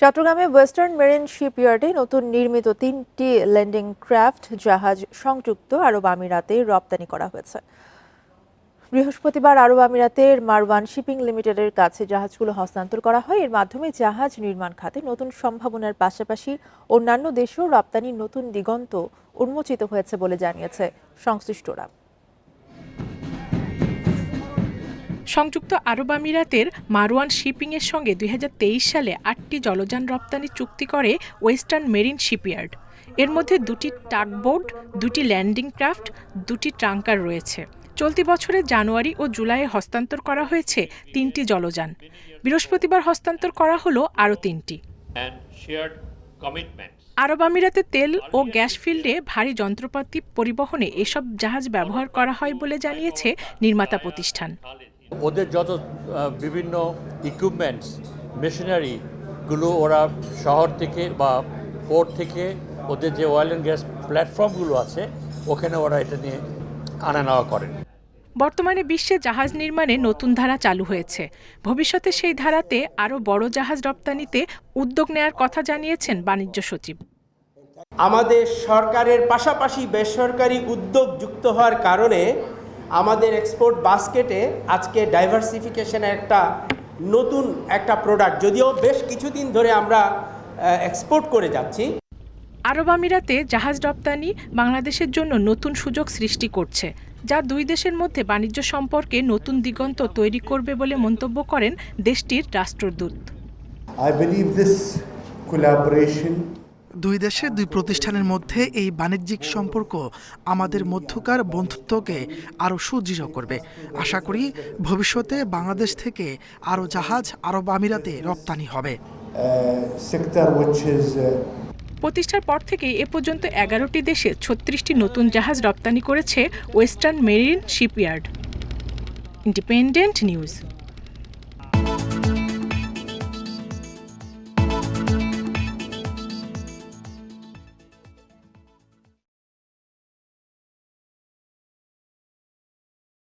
চট্টগ্রামে western marine শিপইয়ার্ডে নতুন নির্মিত তিনটি ল্যান্ডিং ক্রাফট জাহাজ সংযুক্ত আরব আমিরাতে রপ্তানি করা হয়েছে। বৃহস্পতিবার আরব আমিরাতের মারওয়ান শিপিং লিমিটেডের কাছে জাহাজগুলো হস্তান্তর করা হয়। এর মাধ্যমে জাহাজ নির্মাণ খাতে নতুন সম্ভাবনার পাশাপাশি অন্যান্য দেশেও রপ্তানির নতুন দিগন্ত উন্মোচিত হয়েছে বলে জানিয়েছে সংশ্লিষ্টরা। সংযুক্ত আরব আমিরাতের মারওয়ান শিপিংয়ের সঙ্গে দুই হাজার তেইশ সালে আটটি জলযান রপ্তানি চুক্তি করে ওয়েস্টার্ন মেরিন শিপইয়ার্ড। এর মধ্যে দুটি টাকবোর্ড দুটি ল্যান্ডিং ক্রাফট দুটি ট্রাঙ্কার রয়েছে। চলতি বছরের জানুয়ারি ও জুলাইয়ে হস্তান্তর করা হয়েছে তিনটি জলযান। বৃহস্পতিবার হস্তান্তর করা হলো আরও তিনটি. আরব আমিরাতে তেল ও গ্যাস ফিল্ডে ভারী যন্ত্রপাতি পরিবহনে এসব জাহাজ ব্যবহার করা হয় বলে জানিয়েছে নির্মাতা প্রতিষ্ঠান। ওদের যত বিভিন্ন ইকুইপমেন্টস মেশিনারিগুলো ওরা শহর থেকে বা পোর্ট থেকে ওদের যে অয়েল অ্যান্ড গ্যাস প্ল্যাটফর্মগুলো আছে ওখানে ওরা এটা নিয়ে আনা নেওয়া করেন। বর্তমানে বিশ্বে জাহাজ নির্মাণে নতুন ধারা চালু হয়েছে। ভবিষ্যতে সেই ধারাতে আরও বড় জাহাজ রপ্তানিতে উদ্যোগ নেয়ার কথা জানিয়েছেন বাণিজ্য সচিব। আমাদের সরকারের পাশাপাশি বেসরকারি উদ্যোগ যুক্ত হওয়ার কারণে আমাদের এক্সপোর্ট বাস্কেটে আজকে ডাইভার্সিফিকেশনের একটা নতুন একটা প্রোডাক্ট যদিও বেশ কিছুদিন ধরে আমরা এক্সপোর্ট করে যাচ্ছি। আরব আমিরাতে জাহাজ রপ্তানি বাংলাদেশের জন্য নতুন সুযোগ সৃষ্টি করছে যা দুই দেশের মধ্যে বাণিজ্য সম্পর্কে নতুন দিগন্ত তৈরি করবে বলে মন্তব্য করেন দেশটির রাষ্ট্রদূত। I believe this collaboration দুই দেশের দুই প্রতিষ্ঠানের মধ্যে এই বাণিজ্যিক সম্পর্ক আমাদের মধ্যকার বন্ধুত্বকে আরও সুদৃঢ় করবে। আশা করি ভবিষ্যতে বাংলাদেশ থেকে আরও জাহাজ আরব আমিরাতে রপ্তানি হবে। uh, প্রতিষ্ঠার পর থেকেই এ পর্যন্ত এগারোটি দেশে ছত্রিশটি নতুন জাহাজ রপ্তানি করেছে Western Marine Shipyard. Independent News.